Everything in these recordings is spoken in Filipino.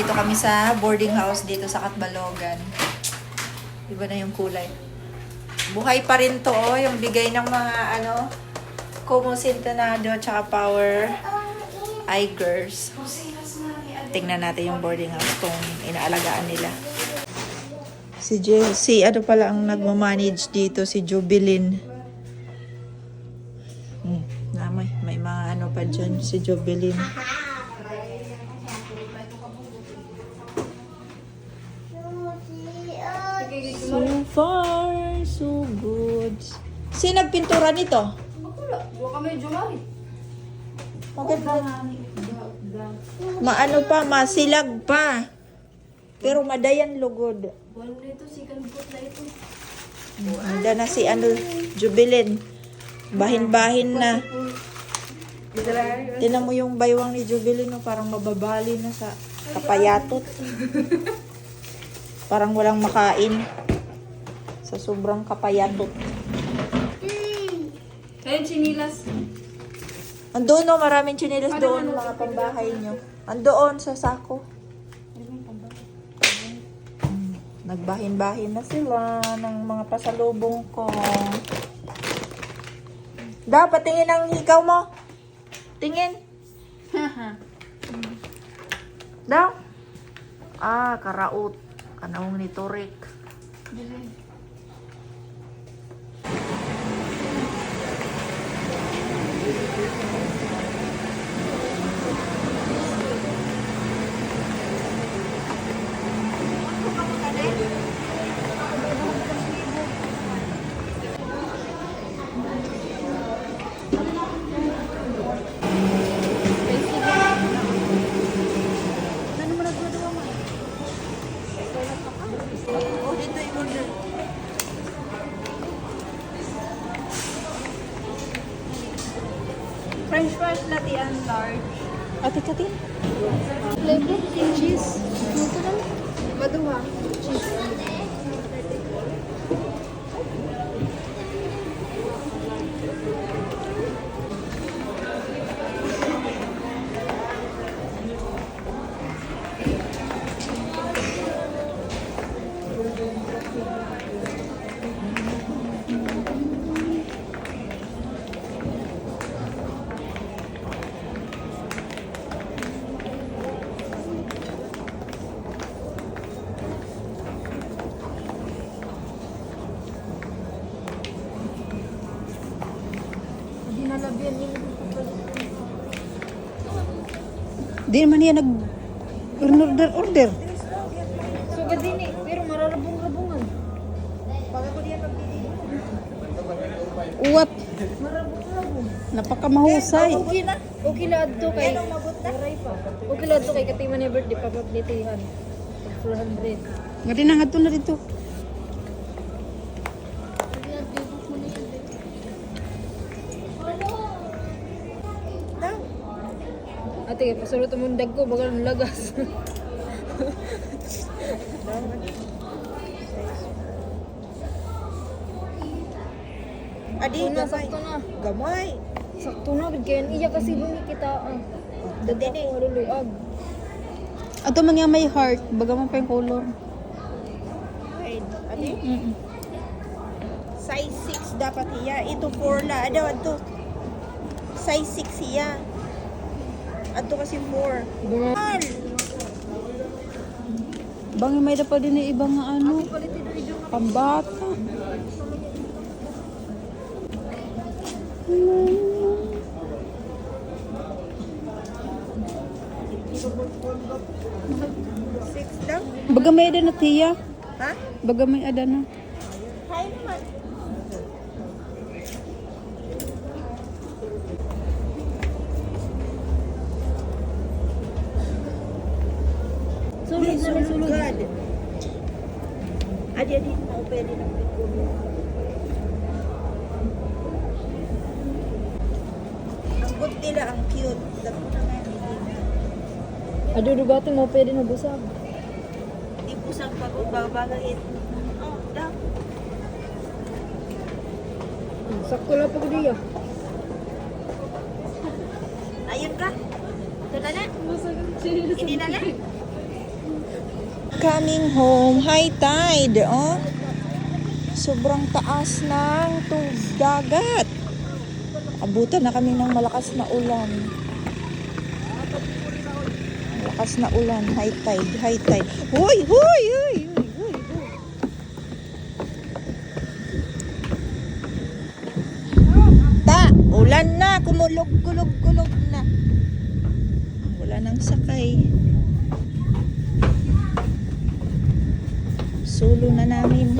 Nandito kami sa boarding house dito sa Katbalogan. Iba na yung kulay. Buhay pa rin to, oh, yung bigay ng mga ano, Como Sintonado tsaka Power Igers. Tingnan natin yung boarding house kung inaalagaan nila. Si Je, si ano pala ang nagmamanage dito, si Jubilin. Hmm, na may, may mga ano pa dyan, si Jubilin. Far, so good. Sino nagpintura nito? Wala. Huwag ka medyo mali. Bakit Maano pa, masilag pa. Pero madayan lugod. Buwan na ito, second foot na ito. Handa na si ano, Jubilin. Bahin-bahin na. Tinan mo yung baywang ni Jubilin, no? parang mababali na sa kapayatot. Parang walang makain. Sa sobrang kapayatot. Ayun, chinilas. Andoon no, maraming chinilas doon, mga pambahay nyo. Andoon sa sako. Nagbahin-bahin na sila ng mga pasalubong ko. Dapat tingin ang hikaw mo. Tingin. Daw. Ah, karaot. Kanawang ni Torik. Oh, French fries latte and large. Ate Katin? Flavor, cheese. Maduha. Cheese. Di naman yan nag order order. So, gadini. Pero mararabong-rabungan. Uwat. Napakamahusay. Okay na. Okay na adto kay. Aray pa. Okay na adto kay Katima ni birthday papaplitihan. 400. Nga din nga na dito. Ate, pasulot mo dag ko, bagal ng lagas. Adi, Una, gamay. sakto na. Gamay. Sakto na, bid kayan. Iya kasi bumi kita. Ah. Dada ko, maluluag. Ato mga may heart, baga man pa yung color. Adi, Mm size 6 dapat iya. Ito 4 la. Ado, ito. Size 6 iya. Ato kasi 4. Bunga. Al! Bang may dapat din yung ibang nga ano, pambata. Six daw? Baga may ada na tiya. Ha? Baga may ada na. Sulod na rin, sulod. God. Adi, adi, mo pwede na pwede. Ang good nila, ang cute. Dako na nga, hindi na. Ado dubati mo pwede na busag. Di po sa pagbabagay. Oh, daw. Sakto lang pag diya. Ayun ka. Ito na na. Hindi na na. Coming home. High tide, oh. Sobrang taas ng tubig dagat. Abutan na kami ng malakas na ulan. Malakas na ulan. High tide, high tide. Hoy, hoy, hoy, hoy, ulan na. Kumulog, kulog, kulog na. Wala nang sakay. Solo na namin.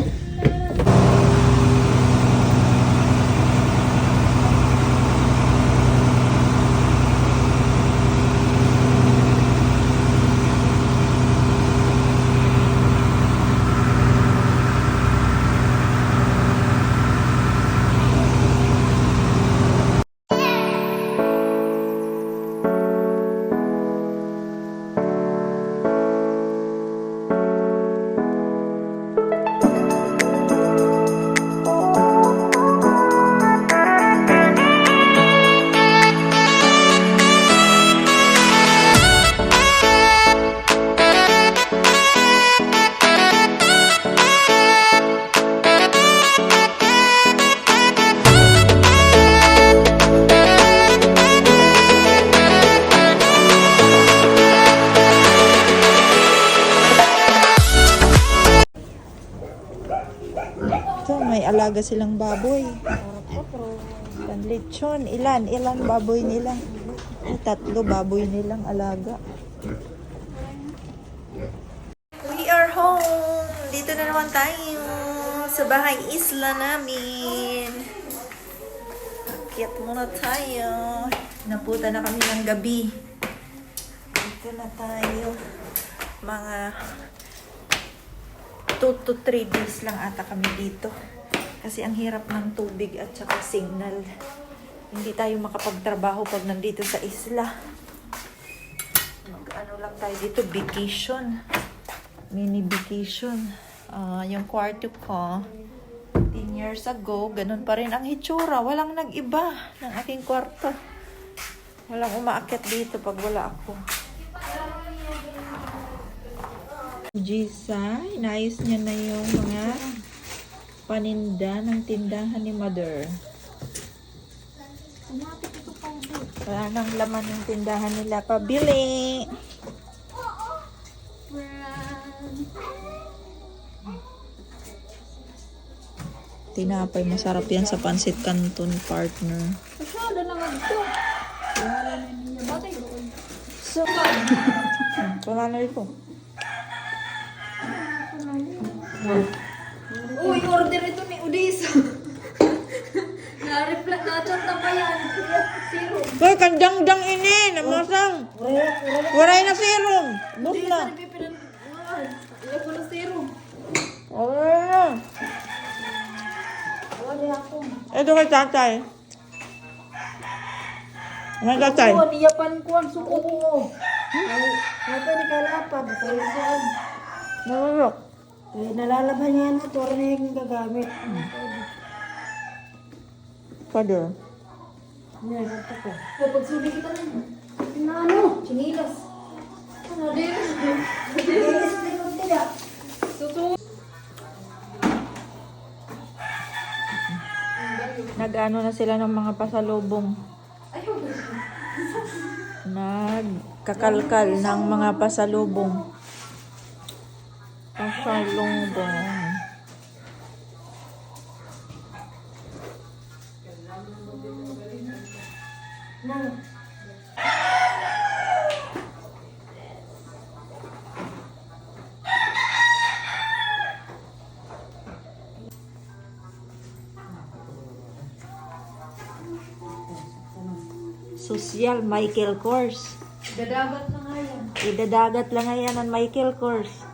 May alaga silang baboy. Panlitsyon. Ilan? Ilan baboy nila? Ay, tatlo baboy nilang alaga. We are home! Dito na naman tayo sa bahay isla namin. Akyat muna tayo. Naputa na kami ng gabi. Dito na tayo. Mga 2 to 3 days lang ata kami dito. Kasi ang hirap ng tubig at saka signal. Hindi tayo makapagtrabaho pag nandito sa isla. Mag-ano lang tayo dito, vacation. Mini vacation. Ah, yung kwarto ko, 10 years ago, ganun pa rin ang hitsura. Walang nag-iba ng aking kwarto. Walang umaakyat dito pag wala ako. Gisa, inayos niya na yung mga paninda ng tindahan ni Mother. Wala nang laman yung tindahan nila. Pabili! Tinapay, masarap yan sa pansit canton partner. Masyado naman ito. Batay doon. So, wala na ito. Uy, Udisa. Na-reply, na-chat na pa yan. Zero. Uy, kandang-dang ini, namasang. Waray na serum. Bus na. Sabi pinan... Iya ko na zero. Wala na. Wala ako. Ito kay tatay. Ano tatay? Oo, niyapan ko ang suko ko. Napa ni kalapad. Kaya saan? Nalulok. Eh, nalalaban niya yan. Ito na yung gagamit. Father. Yan, ito ko. O, kita na. Na ano? Chinilas. Ano, Dennis? Dennis, Dennis, tidak. Susu. Nag-ano na sila ng mga pasalubong. Nagkakalkal ng mga pasalubong. Pasalubong. Social Michael Kors. Dadagat na nga yan. Idadagat lang ngayon ang Michael Kors.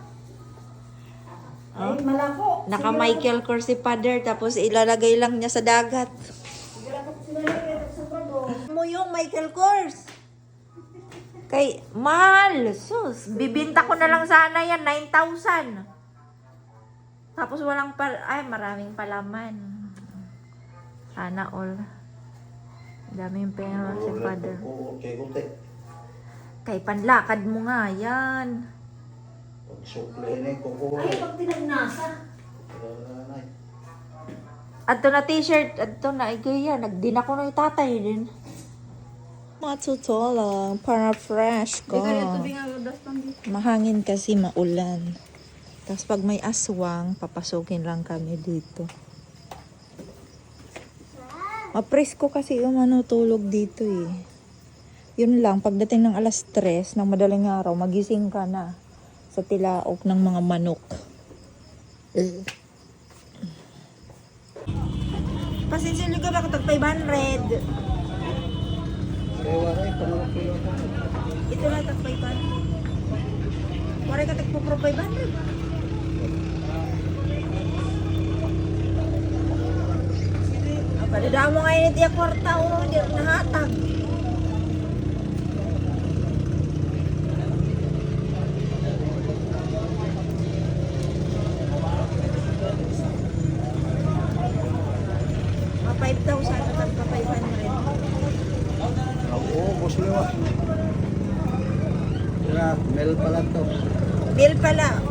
Naka Michael Kors si Father tapos ilalagay lang niya sa dagat. Mo yung Michael Kors. Kay, mahal. Sus, bibinta ko na lang sana yan, 9,000. Tapos walang pa, ay, maraming palaman. Sana all. Daming pera si Father. Kay panlakad mo nga yan. Pag-supply na yung kukuha. Ay, pag tinagnasa. Adto na t-shirt, adto na igaya, nagdina ko na itatay din. Matutolang, para fresh ko. Mahangin kasi maulan. Tapos pag may aswang, papasukin lang kami dito. Mapresko kasi yung ano tulog dito eh. Yun lang, pagdating ng alas 3 ng madaling araw, magising ka na sa tilaok ng mga manok. Eh. Pasinsin ka ba katag 500? Kaya wala yung panahon ko yun. Ito lang tag 500. Wala ka tag pro 500. Palida mo ngayon iti kwarta o hindi rin nahatag. Pa 5,000 at pa 500. Nauubos niyo ah. Mel pala to. Bill pala.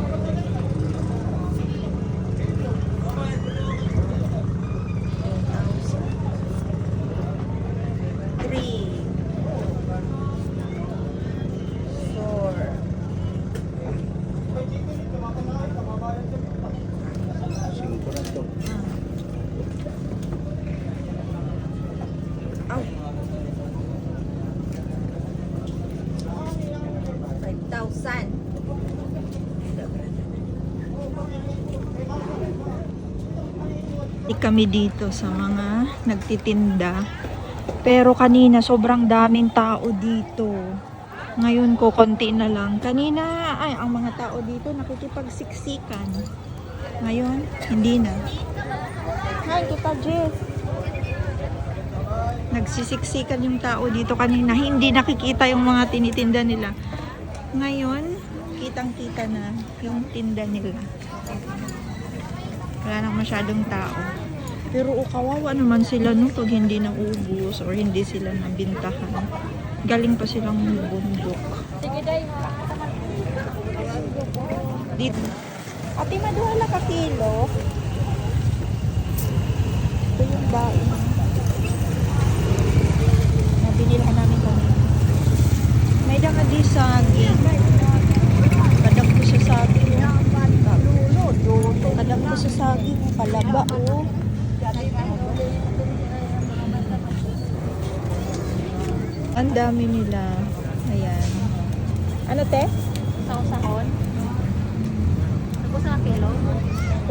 Kami dito sa mga nagtitinda. Pero kanina sobrang daming tao dito. Ngayon ko konti na lang. Kanina ay ang mga tao dito nakikipagsiksikan. Ngayon hindi na. Hi, kita Jess. Nagsisiksikan yung tao dito kanina. Hindi nakikita yung mga tinitinda nila. Ngayon, kitang-kita na yung tinda nila. Wala nang masyadong tao. Pero o, kawawa naman sila no pag hindi naubos or hindi sila nabintahan. Galing pa silang bundok. Dito. Ate, maduhala ka kilo. Ito yung bain. Nabinilhan namin kami. May danga di saging. Kadang ko sa saging. Kadang ko sa saging. Palaba oh. Ang dami nila. Ayan. Ano te? Sa-usahon. Ako sa kilo.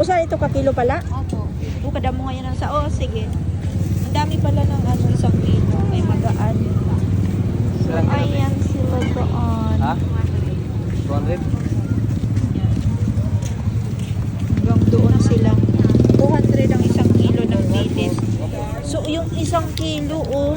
O saan ito kakilo pala? Opo. O kada mo ngayon ang sao. Sige. Ang dami pala ng ano isang kilo. May magaan. So, ayan sila doon. Ha? 200? Hanggang doon sila. 200 ang isang kilo ng bitis. So, yung isang kilo, oh.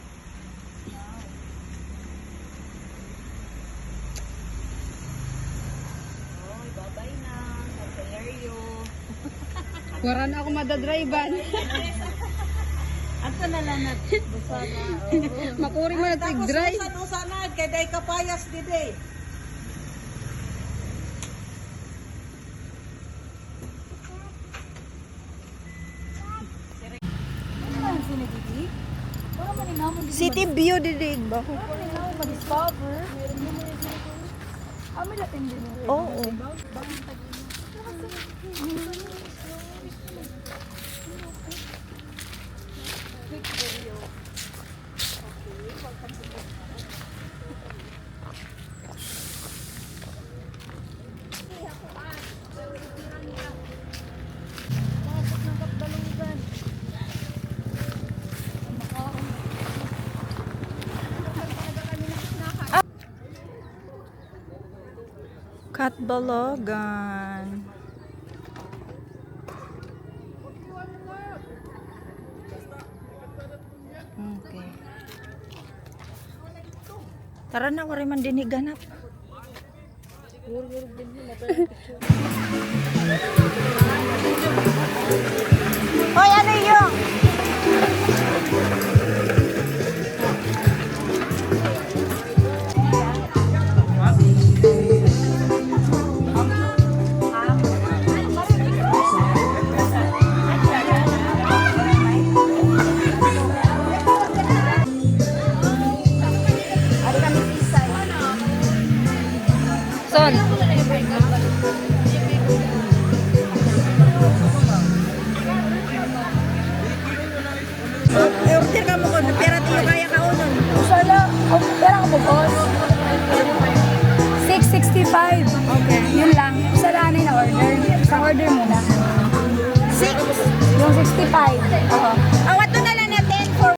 Wala na ako madadrivean. Ato na lang natin. Makuri mo na tig-drive. Sanad kay day kapayas dide. City view didig ba? Oo. at Balogan. Okay. Tara na, wari man din higanap. Hoy, ano